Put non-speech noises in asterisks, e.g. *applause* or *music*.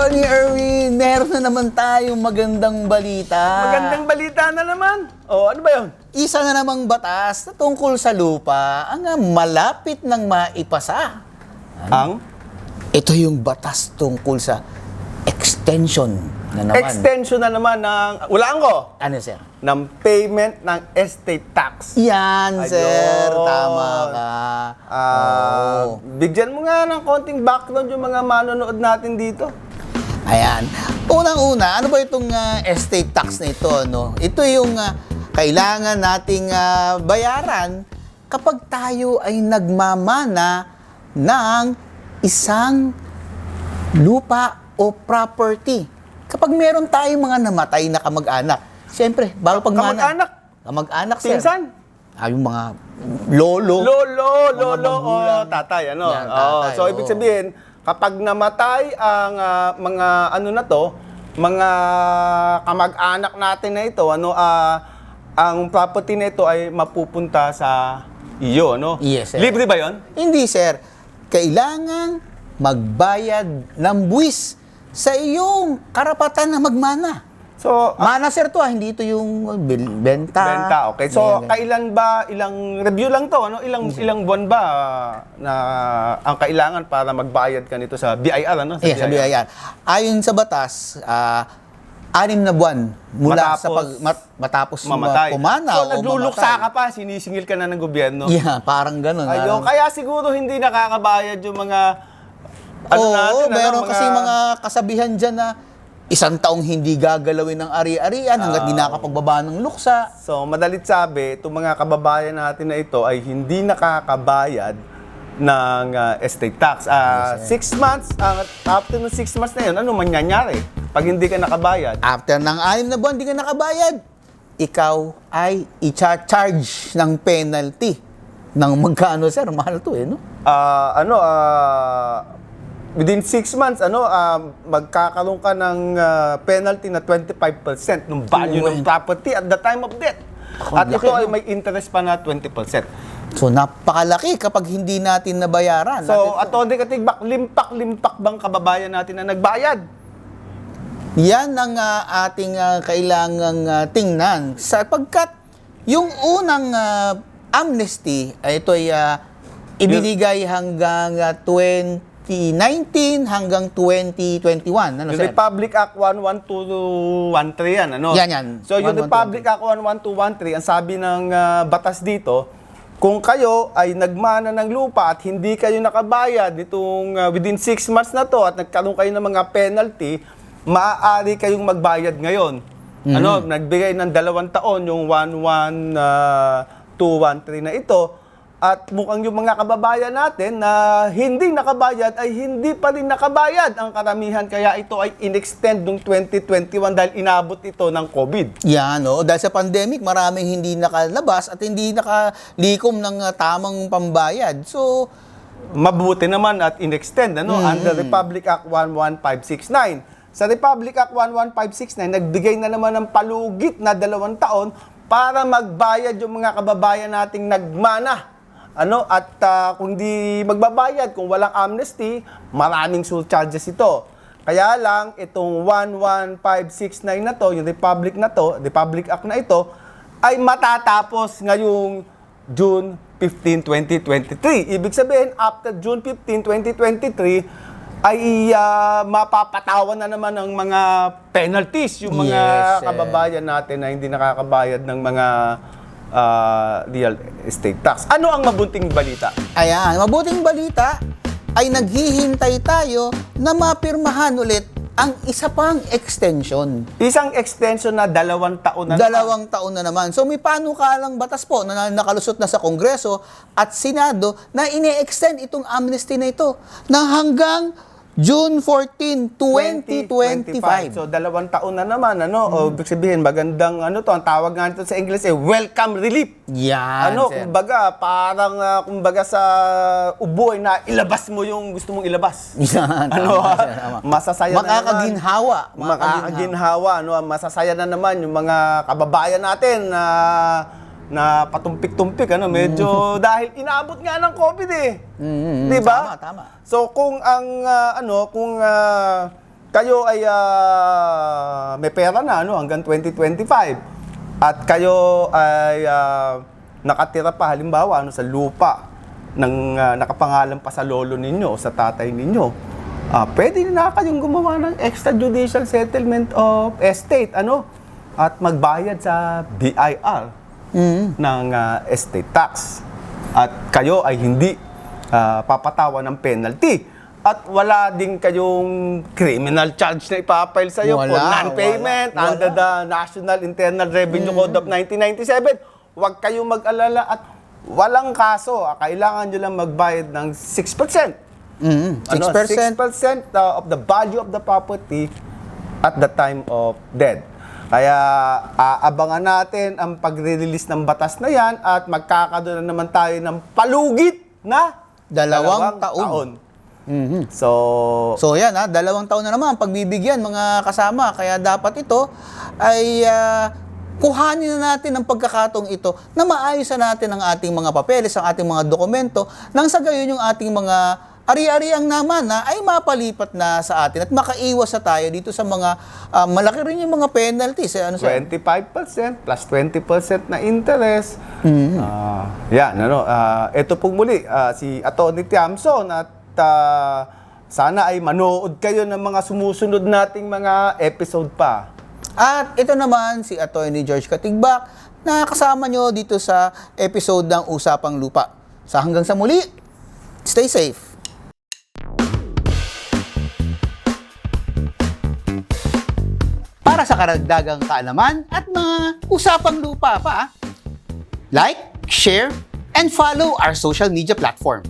Tony Erwin, meron na naman tayong magandang balita. Magandang balita na naman. Oh, ano ba 'yon? Isa na namang batas na tungkol sa lupa ang malapit ng maipasa. Ang Ito yung batas tungkol sa extension na naman. extension na naman ng ulaan ko ano, sir? ng payment ng estate tax. Yan, sir. Ayun. Tama ka. Ah, Oo. bigyan mo nga ng konting background yung mga manonood natin dito. Ayan. Unang-una, ano ba itong ah, estate tax na ito? No? Ito yung ah, kailangan nating ah, bayaran kapag tayo ay nagmamana ng isang lupa o property. Kapag meron tayong mga namatay na kamag-anak, siyempre, bago pagmana. Kamag-anak? Kamag-anak, sir. Pinsan? Ah, yung mga lolo. Lolo, Mga lolo, o magulang. tatay, ano? Yan, tatay, so, ibig oo. sabihin, kapag namatay ang ah, mga ano na to, mga kamag-anak natin na ito, ano, ah, ang property na ito ay mapupunta sa iyo, ano? Yes, sir. Libre ba yon? Hindi, sir. Kailangan magbayad ng buwis sa iyong karapatan na magmana. So, Mana, sir, to ah. Hindi ito yung bil- benta. Benta, okay. So, ganyan. kailan ba, ilang review lang to, ano? Ilang ilang buwan ba ah, na ang kailangan para magbayad ka nito sa BIR, ano? Yeah, sabi yan. Ayon sa batas, ah, anim na buwan mula sa Matapos pag, mat- matapos Mamatay. pumana so, o nagluluksa mamatay. ka pa, sinisingil ka na ng gobyerno. Yeah, parang ganun. Ayun, Parang- kaya siguro hindi nakakabayad yung mga ano Oo, natin, ano, meron kasi mga kasabihan dyan na isang taong hindi gagalawin ng ari-arian hanggat di nakapagbaba ng luksa. So, madalit sabi, itong mga kababayan natin na ito ay hindi nakakabayad ng ah, estate tax. Ah, six months, ah, after ng six months na yun, ano mangyayari? Pag hindi ka nakabayad, After ng anim na buwan, di ka nakabayad, ikaw ay i-charge ng penalty ng magkano, sir? Mahal to eh, no? ah, ano, ah, within six months, ano, ah, magkakaroon ka ng ah, penalty na 25% ng value ng property at the time of death. Ako, At ito ay may interest pa na 20%. So, napakalaki kapag hindi natin nabayaran. So, Natin- at Atty. Katigbak, limpak-limpak bang kababayan natin na nagbayad? Yan ang ah, ating ah, kailangang ah, tingnan sapagkat yung unang ah, amnesty ito ay ah, ibinigay hanggang ah, 2019 hanggang 2021. Ano, Yung sir? Republic Act 11213 yan, ano? Yan, yan. So, yung 11213. Republic Act 11213, ang sabi ng ah, batas dito, kung kayo ay nagmana ng lupa at hindi kayo nakabayad nitong ah, within 6 months na to at nagkaroon kayo ng mga penalty, maaari kayong magbayad ngayon. Mm-hmm. Ano, nagbigay ng dalawang taon yung 11213 na ito. At mukhang yung mga kababayan natin na hindi nakabayad ay hindi pa rin nakabayad ang karamihan. Kaya ito ay in-extend noong 2021 dahil inabot ito ng COVID. Yan, no? Dahil sa pandemic, maraming hindi nakalabas at hindi nakalikom ng ah, tamang pambayad. So, Mabuti naman at in-extend ano, under Republic Act 11569. Sa Republic Act 11569, nagbigay na naman ng palugit na dalawang taon para magbayad yung mga kababayan nating nagmana. Ano, at ah, kung di magbabayad, kung walang amnesty, maraming surcharges ito. Kaya lang, itong 11569 na to, yung Republic na to, Republic Act na ito, ay matatapos ngayong June 15, 2023. Ibig sabihin, after June 15, 2023, ay ah, mapapatawan na naman ng mga penalties yung mga Yes, kababayan natin na hindi nakakabayad ng mga ah, real estate tax. Ano ang mabunting balita? Ayan, mabuting balita ay naghihintay tayo na mapirmahan ulit ang isa pang extension. Isang extension na dalawang taon na Dalawang taon na naman. So may panukalang batas po na nakalusot na sa Kongreso at Senado na ine-extend itong amnesty na ito na hanggang June 14, 2025. So, dalawang taon na naman, ano? O, ibig sabihin, magandang, ano to, ang tawag nga nito sa English, eh, welcome relief. Yan, ano, sir. kumbaga, parang, ah, kumbaga sa ubo, ay na ilabas mo yung gusto mong ilabas. *laughs* Yan, ano, ah, sir, tama. masasaya na naman. Makakaginhawa. Makakaginhawa, ano, ah, masasaya na naman yung mga kababayan natin na na patumpik-tumpik ano medyo *laughs* dahil inaabot nga ng COVID eh. Mm, mm, 'Di ba? tama, tama. So kung ang ah, ano, kung ah, kayo ay ah, may pera na ano, hanggang 2025 at kayo ay ah, nakatira pa halimbawa ano, sa lupa ng ah, nakapangalan pa sa lolo ninyo o sa tatay ninyo, ah, pwede na kayong gumawa ng extrajudicial settlement of estate ano at magbayad sa BIR ng ah, estate tax. At kayo ay hindi ah, papatawan ng penalty. At wala din kayong criminal charge na ipapile sa iyo for non-payment wala, under the National Internal Revenue Code of 1997. Huwag kayong mag-alala at walang kaso. Ah, Kailangan nyo lang magbayad ng 6%. Mm, 6%. Ano, 6% uh, of the value of the property at the time of death. Kaya aabangan natin ang pagre-release ng batas na yan at magkakaroon na naman tayo ng palugit na Dalawang taon. So, So yan ha, dalawang taon na naman ang pagbibigyan mga kasama. Kaya dapat ito ay ah, kuhanin na natin ang pagkakataong ito na maayos na natin ang ating mga papeles, ang ating mga dokumento, nang sa gayon yung ating mga ari-ariang naman na ay mapalipat na sa atin at makaiwas na tayo dito sa mga ah, malaki rin yung mga penalties. Eh, ano, sir? 25% plus 20% na interest. Mm-hmm. Ah, yan, ano, ah, ito pong muli, ah, si Atty. Tiamson at ah, sana ay manood kayo ng mga sumusunod nating mga episode pa. At ito naman si Attorney George Katigbak na kasama nyo dito sa episode ng Usapang Lupa. Sa hanggang sa muli, stay safe. Para sa karagdagang kaalaman at mga usapang lupa pa, like, share, and follow our social media platform.